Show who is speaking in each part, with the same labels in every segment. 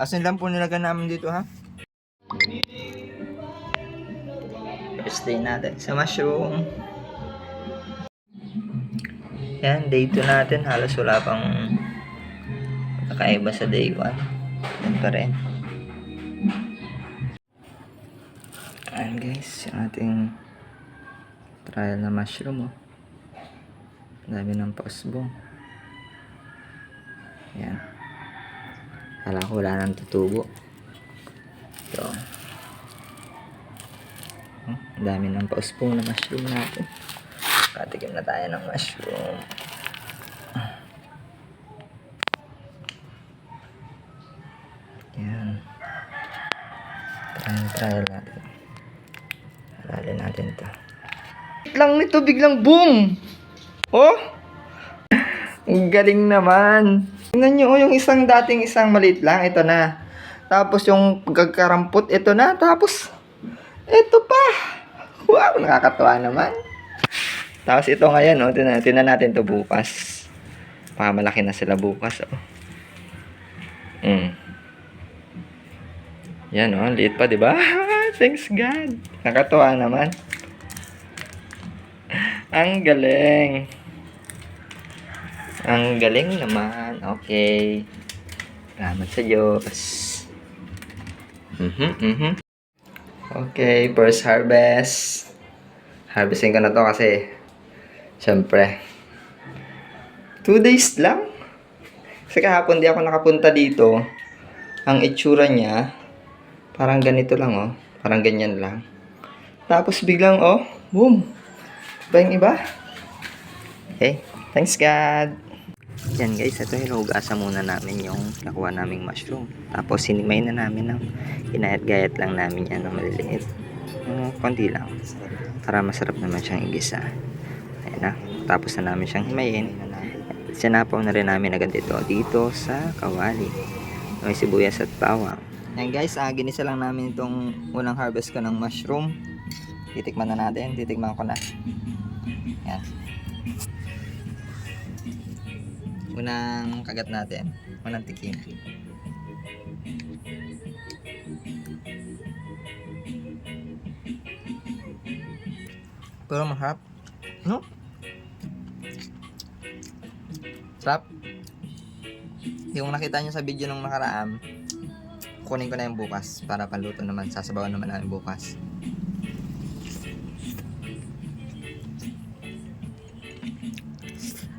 Speaker 1: Asin lang po nilagyan namin dito ha. First day natin sa mushroom. Yan, day 2 natin. Halos wala pang kakaiba sa day 1. Yan pa rin. Ayan guys, yung ating trial na mushroom oh. Dami ng pausbong. Yan. Kala ko wala nang tutubo. So, hmm, dami ng pausbong na mushroom natin. Katikim na tayo ng mushroom. Yan. Trial, trial natin. Halalin natin to. Lang nito biglang boom! Oh! Ang galing naman. Tingnan nyo, oh, yung isang dating isang maliit lang, ito na. Tapos yung pagkakarampot, ito na. Tapos, ito pa. Wow, nakakatuwa naman. Tapos ito ngayon, oh, tinan, tinan natin to bukas. Baka malaki na sila bukas, oh. Mm. Yan, oh, liit pa, di ba? Thanks God. Nakatuwa naman. Ang galing. Ang galing naman. Okay. Salamat sa Diyos. Mhm, mhm. Okay, first harvest. Harvesting ko na to kasi syempre two days lang. Kasi kahapon di ako nakapunta dito. Ang itsura niya parang ganito lang oh. Parang ganyan lang. Tapos biglang oh, boom. Ba yung iba? Okay. Thanks God. Yan guys, ito hinugasan muna namin yung nakuha naming mushroom. Tapos sinimay na namin ng inayat-gayat lang namin yan ng maliliit. Uh, konti lang. Para masarap naman siyang igisa. Ayan na. Tapos na namin siyang himayin. Sinapaw na rin namin agad ito dito sa kawali. May sibuyas at bawang. Yan guys, ah, ginisa lang namin itong unang harvest ko ng mushroom. Titikman na natin. Titikman ko na. Yan. Unang kagat natin. Unang tikim. Pero mahap. No? Sarap. Yung nakita nyo sa video nung nakaraan, kunin ko na yung bukas para paluto naman. Sasabawan naman namin bukas.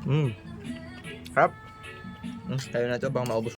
Speaker 1: Mmm. Mm, tayo na to bang maubos